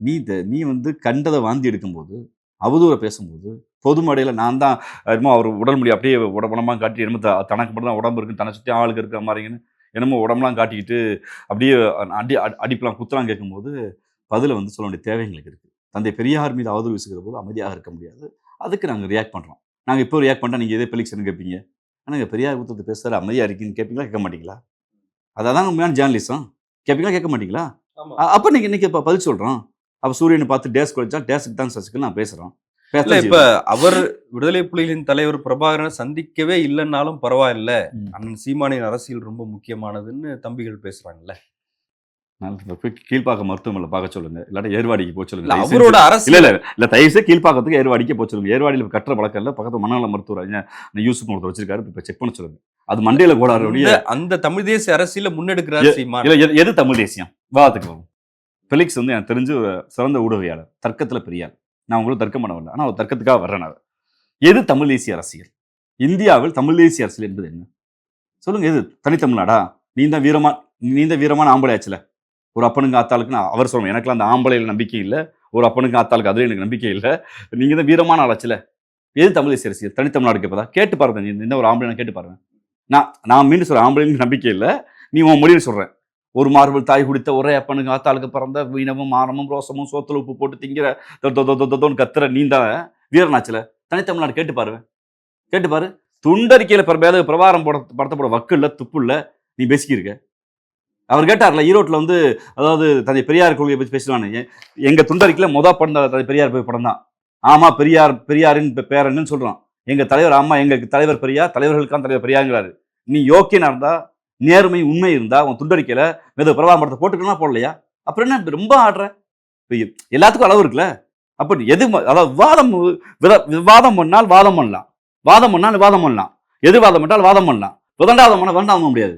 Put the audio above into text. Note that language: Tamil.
நீ த- நீ வந்து கண்டதை வாந்தி எடுக்கும்போது அவதூற பேசும்போது பொது மேடையில் நான் தான் என்னமோ அவர் உடல் முடி அப்படியே உட உடம்பா காட்டி என்னமோ த- தனக்கு மட்டும் தான் உடம்பு இருக்குன்னு தன்னை சுற்றி ஆளுக்கு இருக்கிற மாதிரிங்கன்னு என்னமோ உடம்புலாம் காட்டிக்கிட்டு அப்படியே அடி அடி- அடிப்பெல்லாம் குத்துலாம் கேட்கும்போது பதில வந்து சொல்ல வேண்டிய தேவை எங்களுக்கு இருக்குது தந்தை பெரியார் மீது அவதூறு வீசுகிற போது அமைதியாக இருக்க முடியாது. அதுக்கு நாங்கள் ரியாக்ட் பண்ணுறோம் நாங்கள் இப்போ ரியாக்ட் பண்ணால் நீங்கள் எதே பெலிக்ஷன் கேட்பீங்க ஆனால் இங்கே பெரியார் புத்தகத்தை பேசுகிற அமைதியாக இருக்கீங்கன்னு கேட்பீங்களா கேட்க மாட்டீங்களா? அதான் உண்மையான ஜேர்னலிசம் கேட்பீங்களா கேட்க மாட்டீங்களா? அப்ப நீங்க இன்னைக்கு இப்ப பதில் சொல்றோம். அப்ப சூரியனை பார்த்து டேஸ் குறைச்சா டேஸுக்கு தான் சசிக்கல் நான் பேசுறோம் இல்ல இப்ப அவர் விடுதலை புலிகளின் தலைவர் பிரபாகரனை சந்திக்கவே இல்லைன்னாலும் பரவாயில்ல. அண்ணன் சீமானின் அரசியல் ரொம்ப முக்கியமானதுன்னு தம்பிகள் பேசுறாங்கல்ல. நான் இப்ப போய் கீழ்ப்பாக்க மருத்துவமனை பார்க்க சொல்லுங்க. இல்லாட்டி ஏர்வாடிக்கு போக சொல்லுங்க. அவரோட செஞ்சு. இல்ல இல்ல இல்ல. தயவு செய்து கீழ்ப்பாக்கத்துக்கு ஏர்வாடிக்கு போக சொல்லுங்க. ஏர்வாடியில் கட்டுற பழக்கம் இல்ல. பக்கத்து மனநல மருத்துவர் யூசுப் ஒருத்தர் வச்சிருக்காரு. இப்ப செக் பண்ண சொல்லுங்க. அது மண்டையில கோடாருடைய அந்த- தமிழ் தேசிய அரசியல முன்னெடுக்கிறார் எது தமிழ் தேசியம்? வாதத்துக்கு வரும் பெலிக்ஸ் வந்து எனக்கு தெரிஞ்சு ஒரு சிறந்த ஊடகவியாளர் தர்க்கத்தில் பெரியார் நான் உங்களுக்கு தர்க்கம் பண்ண வரல ஆனால் ஒரு தர்க்கத்துக்காக வர்றேன் எது தமிழ் தேசிய அரசியல்? இந்தியாவில் தமிழ் தேசிய அரசியல் என்பது என்ன? சொல்லுங்க எது? தனித்தமிழ்நாடா? நீ தான் வீரமா நீ தான் வீரமான ஆம்பளை ஆச்சுல. ஒரு அப்பனுக்கு ஆத்தாளுக்கு நான் அவர் சொல்லுவேன் எனக்குலாம் அந்த ஆம்பளையில் நம்பிக்கை இல்லை. ஒரு அப்பனுக்கு ஆத்தாளுக்கு அதுல எனக்கு நம்பிக்கை இல்லை. நீங்கள் தான் வீரமான ஆளாச்சுல எது தமிழ் தேசிய அரசியல்? தனித்தமிழ்நாடு கேட்பதா கேட்டு பாருங்க நீ இந்த ஒரு ஆம்பளை கேட்டு பாருங்க. நான் நான் மீண்டும் சொல்கிறேன் ஆம்பளைன்னு நம்பிக்கை இல்லை. நீ உன் மொழியில் சொல்கிறேன் ஒரு மார்பிள் தாய் குடித்த ஒரே அப்பனுக்கு ஆத்தாளுக்கு பிறந்த வீணமும் மானமும் ரோசமும் சோத்துல உப்பு போட்டு திங்கிற தொ- தொ- தொன்னு கத்துற நீ தான் தனித்தமிழ்நாடு கேட்டு பாரு. கேட்டு பாரு. துண்டறிக்கையில் பிற பிரபாரம் போட படத்தப்போட வக்கு இல்லை துப்பு இல்லை நீ பேசிக்கிருக்க. அவர் கேட்டார்ல ஈரோட்டில் வந்து அதாவது தந்தை பெரியார் கொள்கையை பற்றி பேசுவானு எங்கள் துண்டறிக்கையில் மொதல் படம் தான் தந்தை பெரியார் போய் படம் தான். ஆமா பெரியார் பெரியாரின் பேரன்னு சொல்கிறான் எங்கள் தலைவர் ஆமாம் எங்களுக்கு தலைவர் பெரியார் தலைவர்களுக்கான தலைவர் பெரியாருங்கிறாரு. நீ யோக்கியனா இருந்தால் நேர்மை உண்மை இருந்தால் அவன் துண்டறிக்கையில மெது பிரபாரம் போட்டுக்கலாம் போடலையா அப்புறம் என்ன? ரொம்ப ஆடுற. எல்லாத்துக்கும் அளவு இருக்குல்ல? அப்போ எது ம- அதாவது வாதம் விவாதம் பண்ணால் வாதம் பண்ணலாம். வாதம் பண்ணால் வாதம் பண்ணலாம். எது வாதம் பண்ணால் வாதம் பண்ணலாம். விதண்டாதம் பண்ண வேண்டாம் முடியாது.